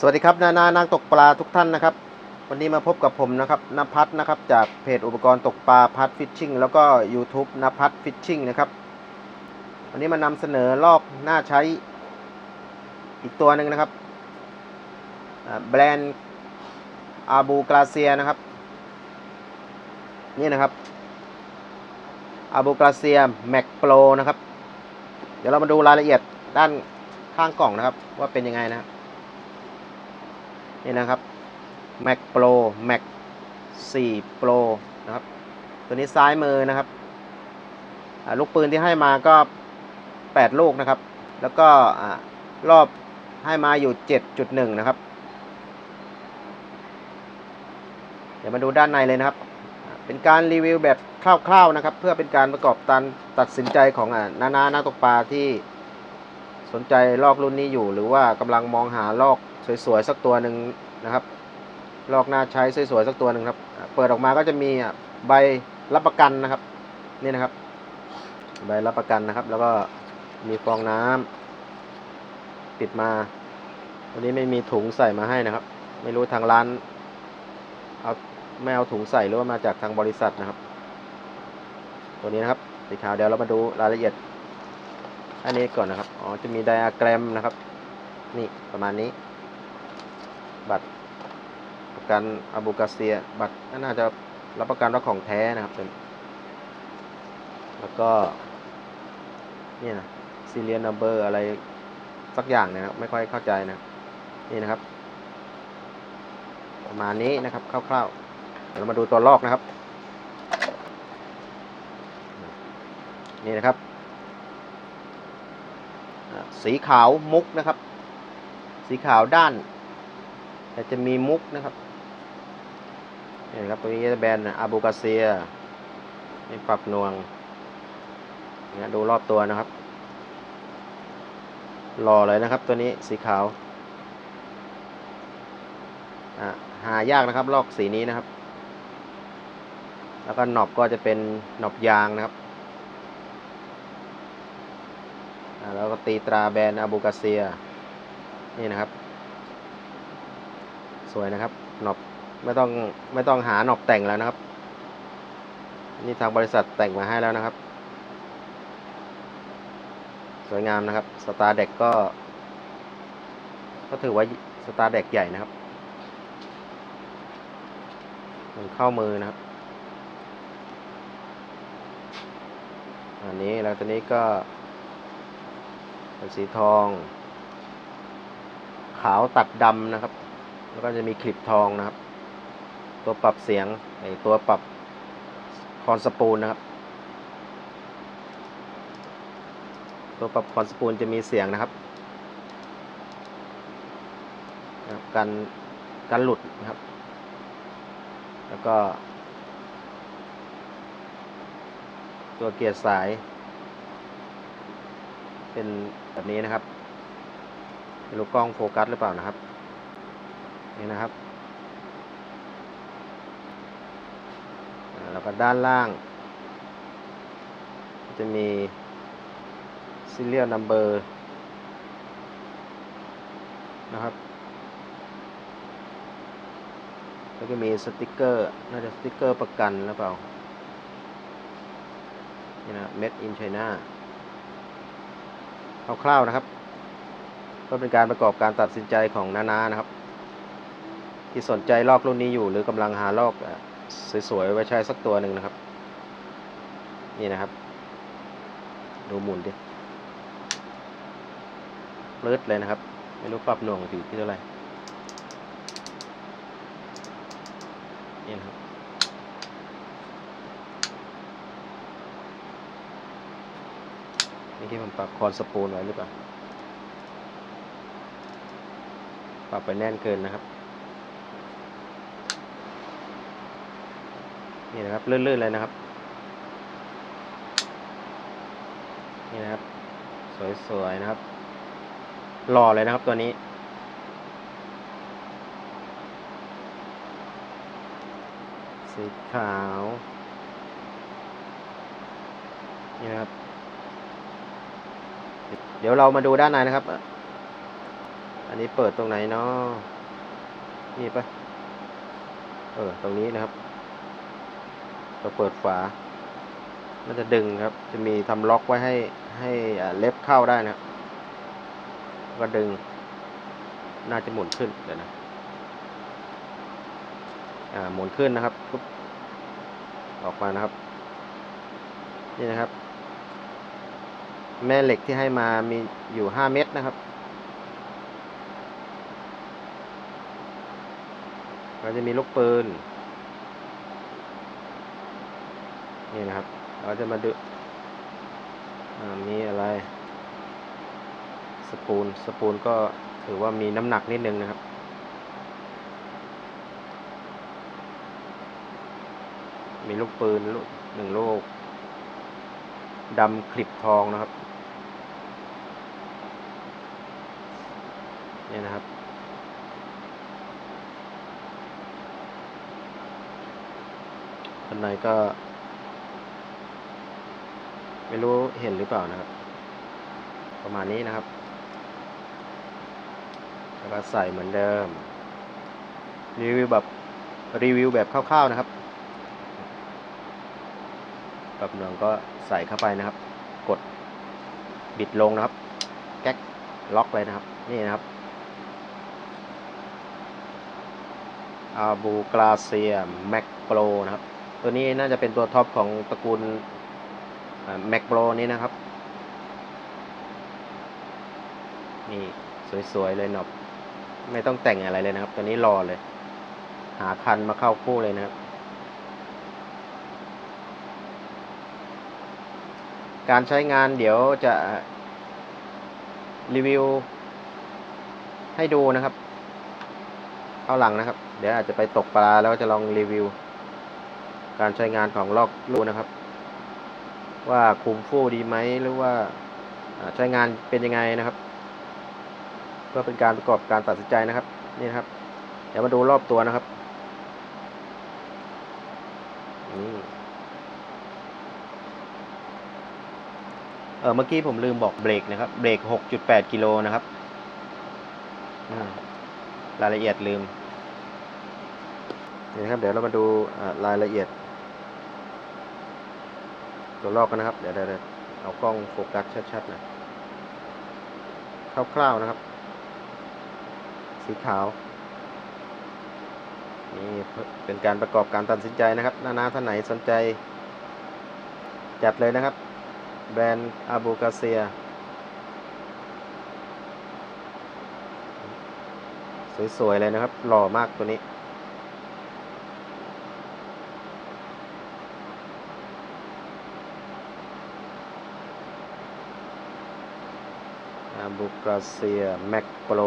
สวัสดีครับ นานานักตกปลาทุกท่านนะครับ วันนี้มาพบกับผมนะครับนภัทนะครับ จากเพจอุปกรณ์ตกปลาพัดฟิชชิ่งแล้วก็ YouTube นภัทฟิชชิ่งนะครับ วันนี้มานำเสนอลอกหน่าใช้อีกตัวหนึ่งนะครับ แบรนด์อาบูกราเซียนะครับ นี่นะครับอาบูกราเซียแม็กโปรนะครับ เดี๋ยวเรามาดูรายละเอียดด้านข้างกล่องนะครับ ว่าเป็นยังไงนะครับ นี่นะครับ Mac Pro Mac 4 Pro นะครับ ตัวนี้ซ้ายมือนะครับ ลูกปืนที่ให้มาก็ 8 ลูกนะครับ แล้วก็อ่ารอบให้มาอยู่ 7.1 นะครับ เดี๋ยวมาดูด้านในเลยนะครับ เป็นการรีวิวแบบคร่าวๆนะครับ เพื่อเป็นการประกอบการตัดสินใจของอ่านานานักตกปลาที่ นใจลอกรุ่นนี้อยู่หรือว่ากำลังมองหาลอกสวยๆสักตัวหนึ่งนะครับ ลอกหน้าใช้สวยๆสักตัวหนึ่งครับ เปิดออกมาก็จะมีใบรับประกันนะครับนี่นะครับ ใบรับประกันนะครับ แล้วก็มีฟองน้ำปิดมาวันนี้ไม่มีถุงใส่มาให้นะครับ ไม่รู้ทางร้านเอาไม่เอาถุงใส่หรือว่ามาจากทางบริษัทนะครับ ตัวนี้นะครับสีขาวเดี๋ยวเรามาดูรายละเอียด อันนี้ก่อนนะครับ อ๋อ จะมีไดอะแกรมนะครับ นี่ประมาณนี้ บัตรประกันอาบูกาเซีย บัตรน่าจะรับประกันว่าของแท้นะครับเป็น แล้วก็ นี่นะซีเรียนัมเบอร์อะไรสักอย่างเนะครับ ไม่ค่อยเข้าใจนะ นี่นะครับ ประมาณนี้นะครับ คร่าวๆ เดี๋ยวเรามาดูตัวลอกนะครับ นี่นะครับ สีขาวมุกนะครับ สีขาวด้าน แต่จะมีมุกนะครับนี่ครับตัวนี้จะแบรนด์อาบูกาเซียนี่ปรับนวงเนี่ยดูรอบตัวนะครับหล่อเลยนะครับตัวนี้สีขาวอะหายากนะครับลอกสีนี้นะครับ แล้วก็หนอบก็จะเป็นหนอบยางนะครับอะ แล้วก็ตีตราแบรนด์อาบูกาเซีย นี่นะครับ สวยนะครับหนอบไม่ต้องไม่ต้องหาหนอบแต่งแล้วนะครับ นี่ทางบริษัทแต่งมาให้แล้วนะครับ สวยงามนะครับสตาร์เด็กก็ ก็ถือว่าสตาร์เด็กใหญ่นะครับมันเข้ามือนะครับอันนี้แล้วตัวนี้ก็ เป็นสีทอง ขาวตัดดำนะครับ แล้วก็จะมีคลิปทองนะครับ ตัวปรับเสียงไอตัวปรับคอนสปูลนะครับ ตัวปรับคอนสปูลจะมีเสียงนะครับนะครับกันกันหลุดนะครับ แล้วก็ ตัวเกียร์สาย เป็นแบบนี้นะครับไม่รู้กล้องโฟกัสหรือเปล่านะครับ นี่นะครับแล้วก็ด้านล่าง จะมี serial number นะครับ แล้วก็มีสติกเกอร์ น่าจะสติกเกอร์ประกันหรือเปล่า นี่นะ made in China คร่าวๆนะครับ ก็เป็นการประกอบการตัดสินใจของนานานะครับ ที่สนใจลอกรุ่นนี้อยู่ หรือกำลังหาลอกสวยๆไว้ใช้สักตัวหนึ่งนะครับ นี่นะครับ ดูหมุนดิเลิศเลยนะครับ ไม่รู้ปรับหน่วงอยู่ที่เท่าไหร่นี่นะครับ นี่ที่ผมปรับคอนสปูลไว้หรือเปล่า ปรับไปแน่นเกินนะครับ นี่นะครับลื่นๆเลยนะครับ นี่นะครับ สวยๆนะครับ หล่อเลยนะครับตัวนี้สีขาว นี่นะครับ เดี๋ยวเรามาดูด้านในนะครับ อันนี้เปิดตรงไหนเนาะนี่ปะเออ ตรงนี้นะครับ เราเปิดฝา มันจะดึงครับ จะมีทำล็อกไว้ให้ให้เล็บเข้าได้นะครับ ก็ดึง น่าจะหมุนขึ้นเดี๋ยวนะ อ่า หมุนขึ้นนะครับปุ๊บออกมานะครับ นี่นะครับ แม่เหล็กที่ให้มามีอยู่ห้าเม็ดนะครับก็จะมีลูกปืน นี่นะครับ เราจะมาดูมีอะไร สปูน สปูนก็ถือว่ามีน้ำหนักนิดนึงนะครับ มีลูกปืนลูกหนึ่งลูก ดำคลิปทองนะครับเนี่ยนะครับ ข้างในก็ ไม่รู้เห็นหรือเปล่านะครับ ประมาณนี้นะครับ แล้วก็ใส่เหมือนเดิม รีวิวแบบรีวิวแบบคร่าวๆนะครับ กับเนืองก็ใส่เข้าไปนะครับ กดบิดลงนะครับ แก๊กล็อกเลยนะครับ นี่นะครับอาบูกราเซียแม็กโปรนะครับ ตัวนี้น่าจะเป็นตัวท็อปของตระกูลแม็กโปรนี้นะครับ นี่สวยๆเลยหนอบไม่ต้องแต่งอะไรเลยนะครับ ตัวนี้รอเลย หาคันมาเข้าคู่เลยนะครับ การใช้งานเดี๋ยวจะรีวิวให้ดูนะครับเข้าหลังนะครับ เดี๋ยวอาจจะไปตกปลาแล้วจะลองรีวิว การใช้งานของลอกลูนะครับ ว่าคุมฟู่ดีไหมหรือว่าอ่าใช้งานเป็นยังไงนะครับ เพื่อเป็นการประกอบการตัดสินใจนะครับ นี่นะครับ เดี๋ยวมาดูรอบตัวนะครับนี่ ออเมื่อกี้ผมลืมบอกเบรกนะครับ เบรก 6.8 กิโลนะครับรายละเอียดลืมนี่นะครับ เดี๋ยวเรามาดูรายละเอียด ตัวลอกกันนะครับ เดี๋ยวเดี๋ยวเอากล้องโฟกัสชัดๆนะคร่าวๆนะครับ สีขาว นี่เป็นการประกอบการตัดสินใจนะครับ นานาท่านไหนสนใจ จัดเลยนะครับ แบรนด์อาบูกาเซีย สวย ๆ เลยนะครับ หล่อมากตัวนี้ อาบูกาเซีย แม็กโปร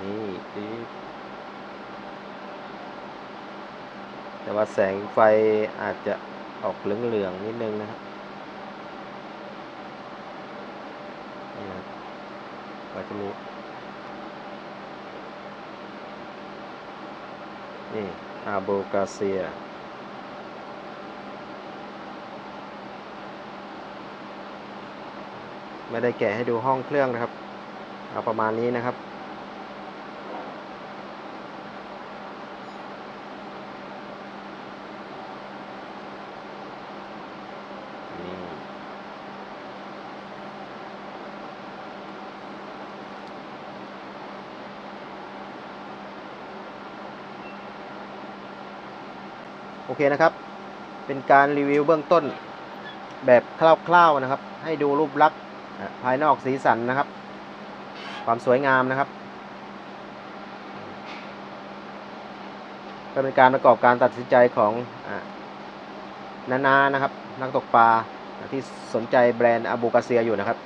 นี่จิ๊บแต่ว่าแสงไฟอาจจะ ออกเหลืองๆนิดนึงนะครับนี่นะก็จะมีนี่อาโบกาเซียไม่ได้แกะให้ดูห้องเครื่องนะครับ เอาประมาณนี้นะครับ เคนะครับ เป็นการรีวิวเบื้องต้นแบบคร่าวๆนะครับ ให้ดูรูปลักษณ์ภายนอกสีสันนะครับ ความสวยงามนะครับก็เป็นการประกอบการตัดสินใจของอนานานะครับ นักตกปลาที่สนใจแบรนด์อาบูกาเซียอยู่นะครับ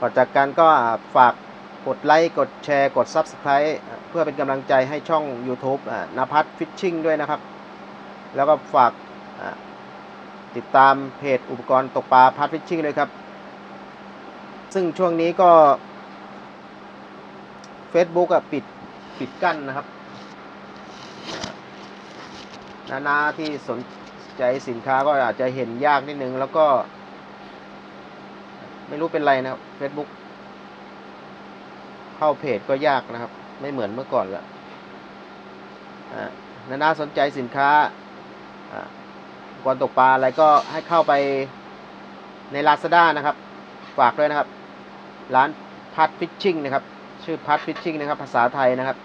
ก่อนจากกันก็ฝาก กดไลค์กดแชร์กด Subscribe เพื่อเป็นกำลังใจให้ช่อง YouTube นภัทรฟิชชิ่งด้วยนะครับ แล้วก็ฝากติดตามเพจอุปกรณ์ตกปลาพัทฟิชชิ่งเลยครับ ซึ่งช่วงนี้ก็ Facebook อะปิดปิดกั้นนะครับ นานาที่สนใจสินค้าก็อาจจะเห็นยากนิดนึง แล้วก็ ไม่รู้เป็นไรนะครับ Facebook เข้าเพจก็ยากนะครับ ไม่เหมือนเมื่อก่อนละอ่านานาสนใจสินค้าอ่อุปกรณ์ตกปลาอะไรก็ให้เข้าไปใน Lazada นะครับ ฝากด้วยนะครับ ร้านพัดฟิชชิ่งนะครับ ชื่อพัดฟิชชิ่งนะครับ ภาษาไทยนะครับ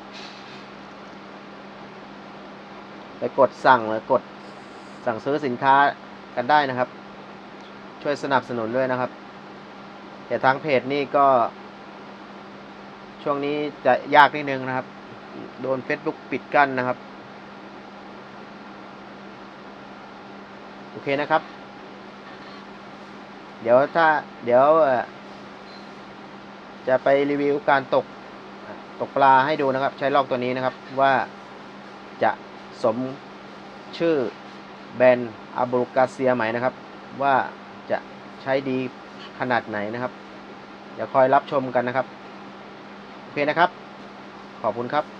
ไปกดสั่งหรือกดสั่งซื้อสินค้ากันได้นะครับ ช่วยสนับสนุนด้วยนะครับ แต่ทางเพจนี่ก็ ช่วงนี้จะยากนิดนึงนะครับ โดน Facebook ปิดกั้นนะครับ โอเคนะครับ เดี๋ยวถ้าเดี๋ยวจะไปรีวิวการตกตกปลาให้ดูนะครับ ใช้ลอกตัวนี้นะครับว่าจะสมชื่อแบรนด์อาบูกาเซียไหมนะครับ ว่าจะใช้ดีขนาดไหนนะครับ เดี๋ยวคอยรับชมกันนะครับ เคนะครับ ขอบคุณครับ